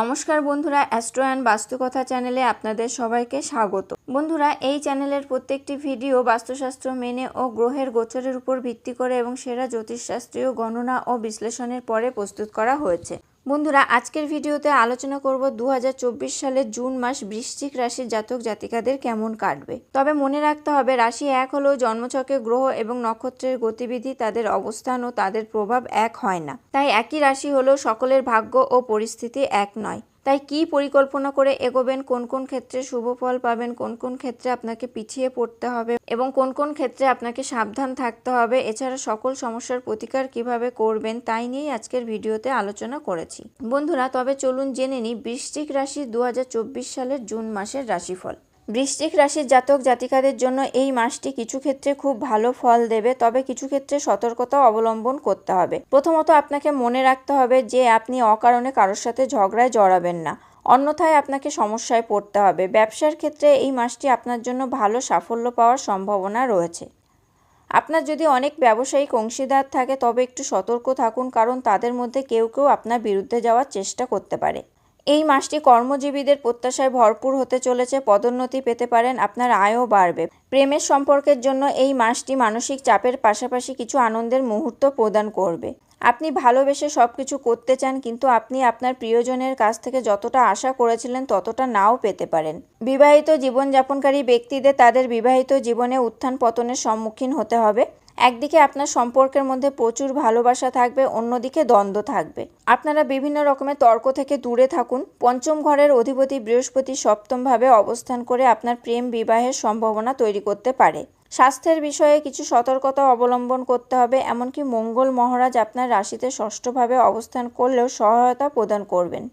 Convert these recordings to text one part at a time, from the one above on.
নমস্কার বন্ধুরা astro and বাস্তুকথা চ্যানেলে আপনাদের সবাইকে স্বাগত। বন্ধুরা, এই চ্যানেলের প্রত্যেকটি ভিডিও বাস্তুশাস্ত্র মেনে ও গ্রহের গোচরের উপর ভিত্তি করে এবং সেরা জ্যোতিষশাস্ত্রীয় গণনা ও বিশ্লেষণের পরে প্রস্তুত করা হয়েছে। বন্ধুরা, আজকের ভিডিওতে আলোচনা করব দু হাজার চব্বিশ সালের জুন মাস বৃশ্চিক রাশির জাতক জাতিকাদের কেমন কাটবে। তবে মনে রাখতে হবে, রাশি এক হলেও জন্মছকে গ্রহ এবং নক্ষত্রের গতিবিধি, তাদের অবস্থান ও তাদের প্রভাব এক হয় না। তাই একই রাশি হলেও সকলের ভাগ্য ও পরিস্থিতি এক নয়। তাই কি পরিকল্পনা করে এগোবেন? কোন কোন ক্ষেত্রে শুভ ফল পাবেন? কোন কোন ক্ষেত্রে আপনাকে পিছিয়ে পড়তে হবে? এবং কোন কোন ক্ষেত্রে আপনাকে সাবধান থাকতে হবে? এছাড়া সকল সমস্যার প্রতিকার কীভাবে করবেন? তাই নিয়েই আজকের ভিডিওতে আলোচনা করেছি। বন্ধুরা, তবে চলুন জেনে নিই, বৃশ্চিক রাশি দু হাজার চব্বিশ সালের জুন মাসের রাশিফল। বৃশ্চিক রাশির জাতক জাতিকাদের জন্য এই মাসটি কিছু ক্ষেত্রে খুব ভালো ফল দেবে, তবে কিছু ক্ষেত্রে সতর্কতা অবলম্বন করতে হবে। প্রথমত আপনাকে মনে রাখতে হবে যে আপনি অকারণে কারোর সাথে ঝগড়ায় জড়াবেন না। অন্যথায় আপনাকে সমস্যায় পড়তে হবে। ব্যবসার ক্ষেত্রে এই মাসটি আপনার জন্য ভালো সাফল্য পাওয়ার সম্ভাবনা রয়েছে। আপনার যদি অনেক ব্যবসায়িক অংশীদার থাকে, তবে একটু সতর্ক থাকুন, কারণ তাদের মধ্যে কেউ কেউ আপনার বিরুদ্ধে যাওয়ার চেষ্টা করতে পারে। এই মাসটি কর্মজীবীদের প্রত্যাশায় ভরপুর হতে চলেছে, পদোন্নতি পেতে পারেন আপনার আয়ও বাড়বে। প্রেমের সম্পর্কের জন্য এই মাসটি মানসিক চাপের পাশাপাশি কিছু আনন্দের মুহূর্ত প্রদান করবে। আপনি ভালোবেসে সব কিছু করতে চান, কিন্তু আপনি আপনার প্রিয়জনের কাছ থেকে যতটা আশা করেছিলেন ততটা নাও পেতে পারেন। বিবাহিত জীবনযাপনকারী ব্যক্তিদের তাদের বিবাহিত জীবনে উত্থান পতনের সম্মুখীন হতে হবে। একদিকে আপনার সম্পর্কের মধ্যে প্রচুর ভালোবাসা থাকবে, অন্যদিকে দ্বন্দ্ব থাকবে। আপনারা বিভিন্ন রকমের তর্ক থেকে দূরে থাকুন। পঞ্চম ঘরের অধিপতি বৃহস্পতি সপ্তমভাবে অবস্থান করে আপনার প্রেম বিবাহের সম্ভাবনা তৈরি করতে পারে। স্বাস্থ্যের বিষয়ে কিছু সতর্কতা অবলম্বন করতে হবে, এমনকি মঙ্গল মহারাজ আপনার রাশিতে ষষ্ঠভাবে অবস্থান করলেও সহায়তা প্রদান করবেন।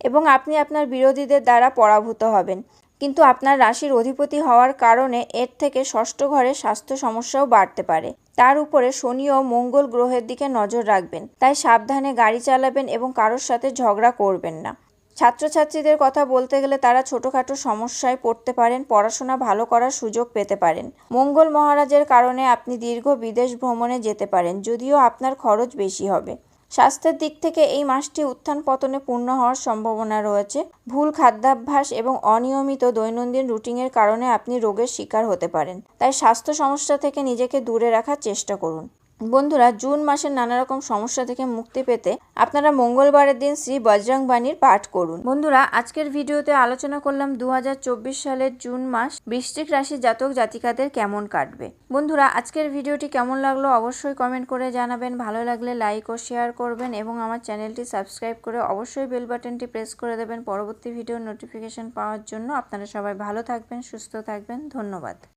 এবং আপনি আপনার বিরোধীদের দ্বারা পরাভূত হবেন। কিন্তু আপনার রাশির অধিপতি হওয়ার কারণে এর থেকে ষষ্ঠ ঘরে স্বাস্থ্য সমস্যাও বাড়তে পারে। তার উপরে শনি ও মঙ্গল গ্রহের দিকে নজর রাখবেন। তাই সাবধানে গাড়ি চালাবেন এবং কারোর সাথে ঝগড়া করবেন না। ছাত্রছাত্রীদের কথা বলতে গেলে তারা ছোটোখাটো সমস্যায় পড়তে পারেন, পড়াশোনা ভালো করার সুযোগ পেতে পারেন। মঙ্গল মহারাজের কারণে আপনি দীর্ঘ বিদেশ ভ্রমণে যেতে পারেন, যদিও আপনার খরচ বেশি হবে। স্বাস্থ্যের দিক থেকে এই মাসটি উত্থান পতনে পূর্ণ হওয়ার সম্ভাবনা রয়েছে। ভুল খাদ্যাভ্যাস এবং অনিয়মিত দৈনন্দিন রুটিনের কারণে আপনি রোগের শিকার হতে পারেন। তাই স্বাস্থ্য সমস্যা থেকে নিজেকে দূরে রাখার চেষ্টা করুন। বন্ধুরা, জুন মাসের নানা রকম সমস্যা থেকে মুক্তি পেতে আপনারা মঙ্গলবারের দিন শ্রী বজরং বাণীর পাঠ করুন। বন্ধুরা, আজকের ভিডিওতে আলোচনা করলাম দু হাজার চব্বিশ সালের জুন মাস বৃশ্চিক রাশি জাতক জাতিকাদের কেমন কাটবে। বন্ধুরা, আজকের ভিডিওটি কেমন লাগল অবশ্যই কমেন্ট করে জানাবেন। ভালো লাগলে লাইক ও শেয়ার করবেন এবং আমার চ্যানেলটি সাবস্ক্রাইব করে অবশ্যই বেল বাটনটি প্রেস করে দেবেন। পরবর্তী ভিডিওর নোটিফিকেশন পাওয়ার জন্য আপনারা সবাই ভালো থাকবেন, সুস্থ থাকবেন। ধন্যবাদ।